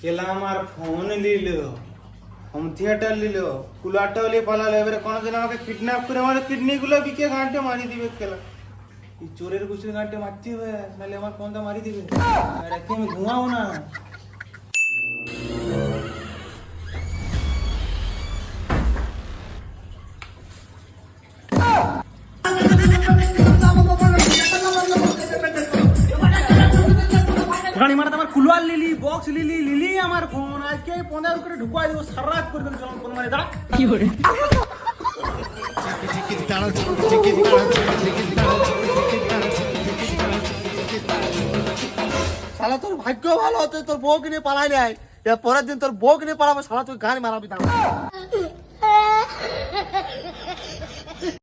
কেলা আমার ফোন নিল হোম থিয়েটার নিল কুলারটা নিয়ে পালালো এবারে কোনোদিন আমাকে কিডন্যাপ করে আমার কিডনি গুলো বিকে গাঁটে মারি দিবে কেলা এই চোরের গুছির গাঁটে মারতে হবে নাহলে আমার ফোনটা মারি দিবে আর কি আমি ঘুমাবো না আমার লিলি বক্স লিলি লিলি আমার ফোন আজকে পনেরো করে ঢুকাই দেবো সারা রাত করবেন চলুন ফোন মারে দাঁড়া। শালা তোর ভাগ্য ভালো হতে তোর বউকে নিয়ে পালাই নাই। এর পরের দিন তোর বউকে নিয়ে পালাবো শালা তুই গান মারাবি তাহলে